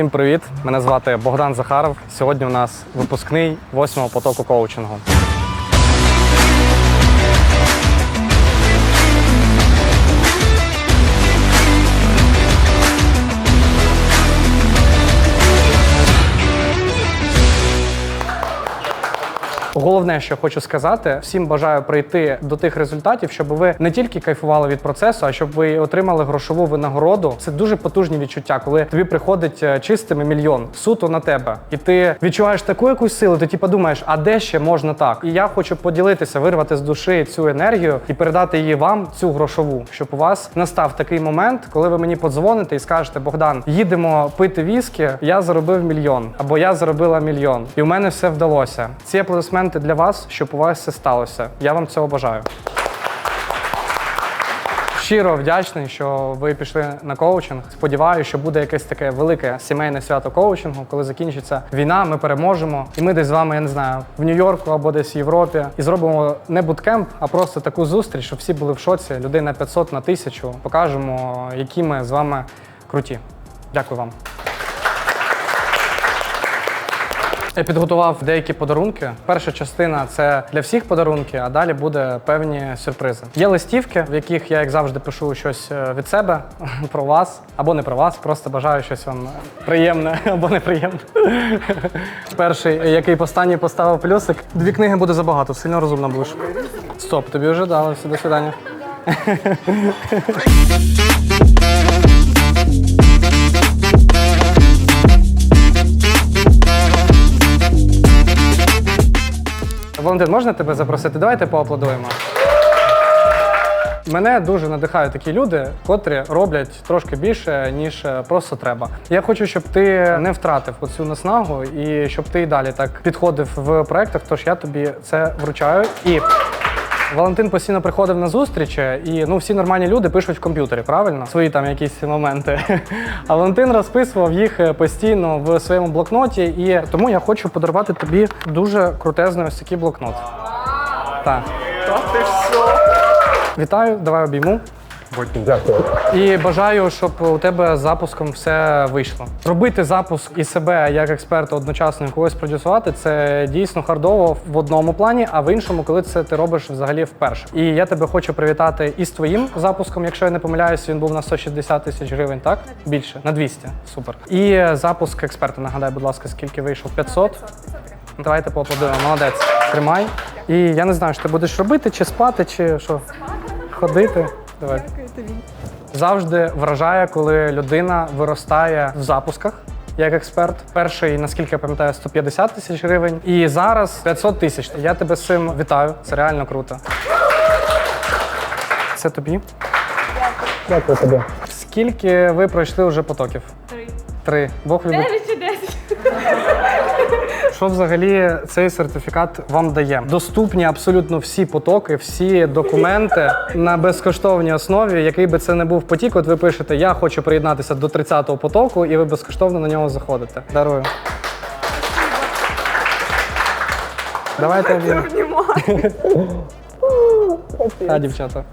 Всім привіт! Мене звати Богдан Захаров. Сьогодні у нас випускний восьмого потоку коучингу. Головне, що хочу сказати, всім бажаю прийти до тих результатів, щоб ви не тільки кайфували від процесу, а щоб ви отримали грошову винагороду. Це дуже потужні відчуття, коли тобі приходить е, чистими мільйон суто на тебе, і ти відчуваєш таку якусь силу. Ти типу думаєш, а де ще можна так? І я хочу поділитися, вирвати з душі цю енергію і передати її вам, цю грошову, щоб у вас настав такий момент, коли ви мені подзвоните і скажете, Богдан, їдемо пити віскі, я заробив мільйон або я заробила мільйон, і у мене все вдалося. Ці аплодисменти для вас, щоб у вас все сталося. Я вам цього бажаю. Щиро вдячний, що ви пішли на коучинг. Сподіваюся, що буде якесь таке велике сімейне свято коучингу, коли закінчиться війна, ми переможемо. І ми десь з вами, я не знаю, в Нью-Йорку або десь в Європі. І зробимо не буткемп, а просто таку зустріч, щоб всі були в шоці. Людей на 500, на 1000. Покажемо, які ми з вами круті. Дякую вам. Я підготував деякі подарунки. Перша частина це для всіх подарунки, а далі буде певні сюрпризи. Є листівки, в яких я, як завжди, пишу щось е, від себе про вас або не про вас. Просто бажаю щось вам приємне або неприємне. Перший, який останній поставив плюсик. Дві книги буде забагато, сильно розумно будеш. Стоп, тобі вже дали. До свидання. Валентин, можна тебе запросити? Давайте поаплодуємо. Мене дуже надихають такі люди, котрі роблять трошки більше, ніж е, просто треба. Я хочу, щоб ти не втратив оцю наснагу і щоб ти і далі так підходив в проектах. Тож я тобі це вручаю. І Валентин постійно приходив на зустрічі, і ну всі нормальні люди пишуть в комп'ютері, правильно? Свої там якісь моменти. А Валентин розписував їх е, постійно в своєму блокноті, і тому я хочу подарувати тобі дуже крутезний ось такий блокнот. Так. Вітаю, давай обійму. Дякую. І бажаю, щоб у тебе з запуском все вийшло. Робити запуск і себе як експерта одночасно і когось продюсувати це дійсно хардово в одному плані, а в іншому, коли це ти робиш взагалі вперше. І я тебе хочу привітати із твоїм запуском. Якщо я не помиляюся, він був на 160 тисяч гривень, так? Більше на 200. Супер. І запуск експерта. Нагадай, будь ласка, скільки вийшов? 500? Давайте поаплодуємо. Молодець. Тримай. І я не знаю, що ти будеш робити, чи спати, чи що? Ходити. Давай. Завжди вражає, коли людина виростає в запусках. Як експерт, перший, наскільки я пам'ятаю, 150 тисяч гривень, і зараз 500 тисяч. Я тебе з цим вітаю. Це реально круто. Це тобі. Дякую Дякую тобі. Скільки ви пройшли вже потоків? Три. Три. Бог любить. Дев'ять? Що взагалі цей сертифікат вам дає? Доступні абсолютно всі потоки, всі документи на безкоштовній основі. Який би це не був потік, от ви пишете Я хочу приєднатися до 30-го потоку, і ви безкоштовно на нього заходите. Дарую. Давайте обіймемо. А, дівчата.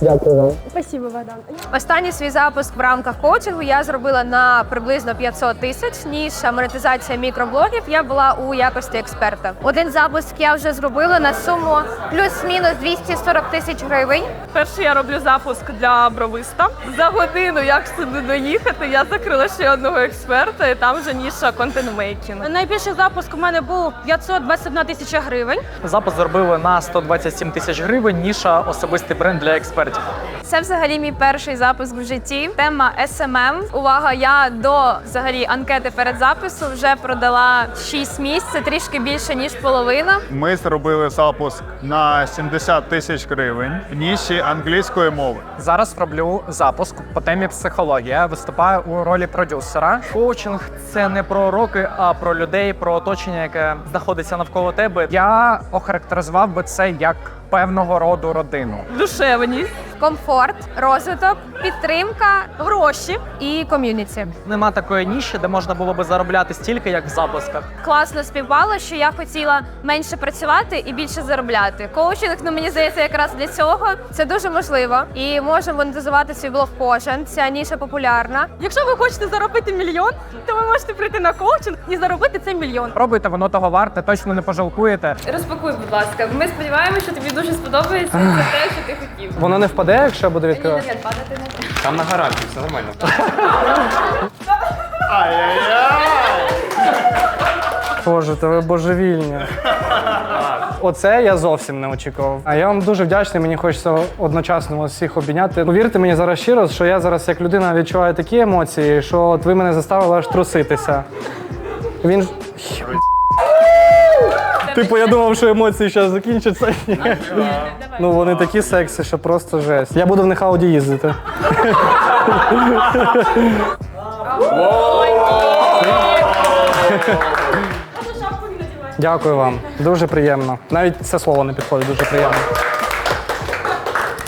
Дякую вам. Спасибо, Богдан. Останній свій запуск в рамках коучингу я зробила на приблизно 500 тисяч. Ніж монетизація мікроблогів. Я була у якості експерта. Один запуск я вже зробила на суму плюс-мінус 240 тисяч гривень. Перший я роблю запуск для бровиста. За годину, як сюди доїхати, я закрила ще одного експерта, і там вже ніша контент-мейкінг. Найбільший запуск у мене був 521 тисяча гривень. Запис зробили на 127 тисяч гривень, ніша особистий бренд для експертів. Це взагалі мій перший запуск в житті. Тема SMM. Увага! Я до взагалі анкети перед записом вже продала 6 місць. Це трішки більше ніж половина. Ми зробили запуск на 70 тисяч гривень в ніші англійської мови. Зараз роблю запуск по темі психологія. Виступаю у ролі продюсера. Коучинг це не про уроки, а про людей, про оточення, яке знаходиться навколо тебе. Я охарактеризував би це як певного роду родину. Душевність, комфорт, розвиток, підтримка, Гроші. і ком'юніті. Нема такої ніші, де можна було би заробляти стільки, як в запусках. Класно співпало, що я хотіла менше працювати і більше заробляти. Коучинг, ну мені здається, якраз для цього це дуже можливо. І може монетизувати свій блог кожен. Ця ніша популярна. Якщо ви хочете заробити мільйон, то ви можете прийти на коучинг і заробити цей мільйон. Пробуйте, воно того варте, точно не пожалкуєте. Розпакуй, будь ласка. Ми сподіваємося, що тобі дуже сподобається це те, що ти хотів. Воно не впаде, якщо я буду відкривати? Там на гарантії, все нормально. Боже, та ви божевільні. Оце я зовсім не очікував. А я вам дуже вдячний. Мені хочеться одночасно вас всіх обійняти. Повірте мені зараз щиро, що я зараз як людина відчуваю такі емоції, що от ви мене заставили аж труситися. Він. Типу, я думав, що емоції зараз закінчаться. Ні. Ну вони такі сексі, що просто жесть. Я буду в них ауді їздити. Дякую вам. Дуже приємно. Навіть це слово не підходить, дуже приємно.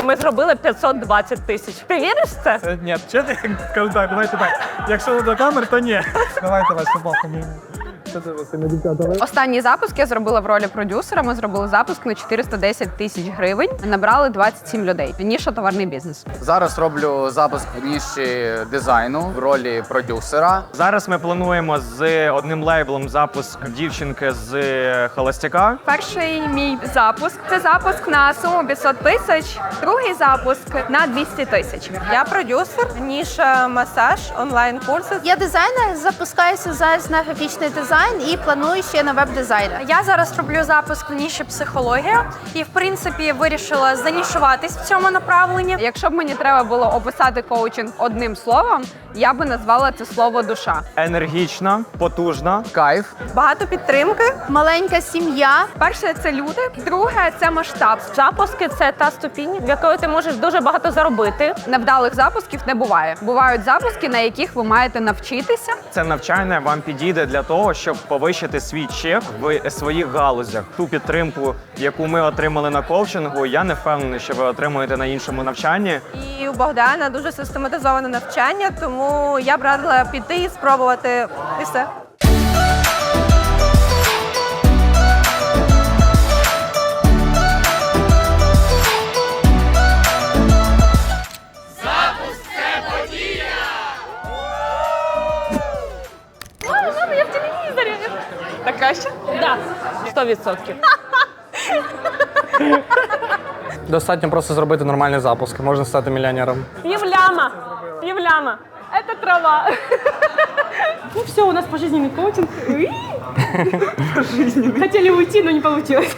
Ми зробили 520 тисяч. Ти віриш в це? Ні, чи ти кажу так, давайте так. Якщо не до камер, то ні. Давайте вас собаку. Останній запуск я зробила в ролі продюсера. Ми зробили запуск на 410 тисяч гривень. Набрали 27 людей. Ніша товарний бізнес. Зараз роблю запуск в ніші дизайну в ролі продюсера. Зараз ми плануємо з одним лейблом запуск дівчинки з холостяка. Перший мій запуск це запуск на суму 500 тисяч. Другий запуск на 200 тисяч. Я продюсер, ніша масаж, онлайн-курси. Я дизайнер, запускаюся зараз на графічний дизайн і планую ще на веб-дизайн. Я зараз роблю запуск в ніші психологія і, в принципі, вирішила занішуватись в цьому направленні. Якщо б мені треба було описати коучинг одним словом, я би назвала це слово душа. Енергічна, потужна. Кайф. Багато підтримки. Маленька сім'я. Перше це люди, друге це масштаб. Запуски це та ступінь, в якої ти можеш дуже багато заробити. Невдалих запусків не буває. Бувають запуски, на яких ви маєте навчитися. Це навчання вам підійде для того, щоб повищити свій чек в своїх галузях. Ту підтримку, яку ми отримали на коучингу, я не впевнений, що ви отримуєте на іншому навчанні. І у Богдана дуже систематизоване навчання, тому я б радила піти і спробувати і все. 100%. Достатньо просто зробити нормальний запуск, можна стати мільйонером. Півляма. Півляма. Это трава. Ну все, у нас пожизненный коучинг. Хотели уйти, но не получилось.